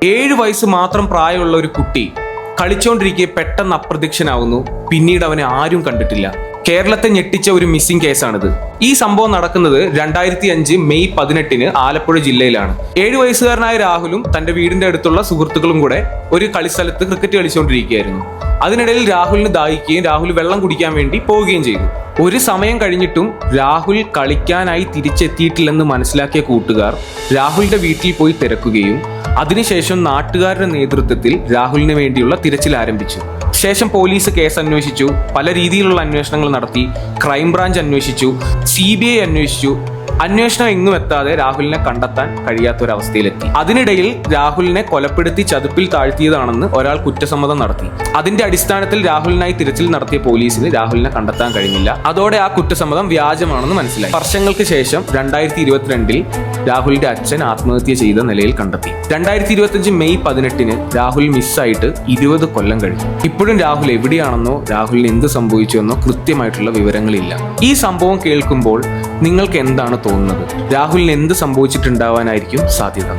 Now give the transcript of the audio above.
ഏഴ് വയസ്സ് മാത്രം പ്രായമുള്ള ഒരു കുട്ടി കളിച്ചോണ്ടിരിക്കെ പെട്ടെന്ന് അപ്രത്യക്ഷനാവുന്നു. പിന്നീട് അവനെ ആരും കണ്ടിട്ടില്ല. കേരളത്തെ ഞെട്ടിച്ച ഒരു മിസ്സിംഗ് കേസാണിത് ഈ സംഭവം നടക്കുന്നത് രണ്ടായിരത്തി അഞ്ച് മെയ് പതിനെട്ടിന് ആലപ്പുഴ ജില്ലയിലാണ്. ഏഴു വയസ്സുകാരനായ രാഹുലും തന്റെ വീടിന്റെ അടുത്തുള്ള സുഹൃത്തുക്കളും കൂടെ ഒരു കളിസ്ഥലത്ത് ക്രിക്കറ്റ് കളിച്ചുകൊണ്ടിരിക്കുകയായിരുന്നു അതിനിടയിൽ രാഹുലിന് ദാഹിക്കുകയും രാഹുൽ വെള്ളം കുടിക്കാൻ വേണ്ടി പോവുകയും ചെയ്തു. ഒരു സമയം കഴിഞ്ഞിട്ടും രാഹുൽ കളിക്കാനായി തിരിച്ചെത്തിയിട്ടില്ലെന്ന് മനസ്സിലാക്കിയ കൂട്ടുകാർ രാഹുലിന്റെ വീട്ടിൽ പോയി തിരക്കുകയും അതിനുശേഷം നാട്ടുകാരുടെ നേതൃത്വത്തിൽ രാഹുലിന് വേണ്ടിയുള്ള തിരച്ചിൽ ആരംഭിച്ചു. ശേഷം പോലീസ് കേസ് അന്വേഷിച്ചു പല രീതിയിലുള്ള അന്വേഷണങ്ങൾ നടത്തി ക്രൈംബ്രാഞ്ച് അന്വേഷിച്ചു സി ബി ഐ അന്വേഷിച്ചു. അന്വേഷണം എങ്ങും എത്താതെ രാഹുലിനെ കണ്ടെത്താൻ കഴിയാത്തൊരവസ്ഥയിലെത്തി. അതിനിടയിൽ രാഹുലിനെ കൊലപ്പെടുത്തി ചതുപ്പിൽ താഴ്ത്തിയതാണെന്ന് ഒരാൾ കുറ്റസമ്മതം നടത്തി. അതിന്റെ അടിസ്ഥാനത്തിൽ രാഹുലിനായി തിരച്ചിൽ നടത്തിയ പോലീസിന് രാഹുലിനെ കണ്ടെത്താൻ കഴിഞ്ഞില്ല. അതോടെ ആ കുറ്റസമ്മതം വ്യാജമാണെന്ന് മനസ്സിലായി. വർഷങ്ങൾക്ക് ശേഷം രണ്ടായിരത്തി ഇരുപത്തിരണ്ടിൽ രാഹുലിന്റെ അച്ഛൻ ആത്മഹത്യ ചെയ്ത നിലയിൽ കണ്ടെത്തി. രണ്ടായിരത്തി ഇരുപത്തിയഞ്ച് മെയ് പതിനെട്ടിന് രാഹുൽ മിസ്സായിട്ട് ഇരുപത് കൊല്ലം കഴിഞ്ഞു. ഇപ്പോഴും രാഹുൽ എവിടെയാണെന്നോ രാഹുലിന് എന്ത് സംഭവിച്ചുവെന്നോ കൃത്യമായിട്ടുള്ള വിവരങ്ങളില്ല. ഈ സംഭവം കേൾക്കുമ്പോൾ നിങ്ങൾക്ക് എന്താണ് തോന്നുന്നത്? രാഹുലിന് എന്ത് സംഭവിച്ചിട്ടുണ്ടാവാനായിരിക്കും സാധ്യത?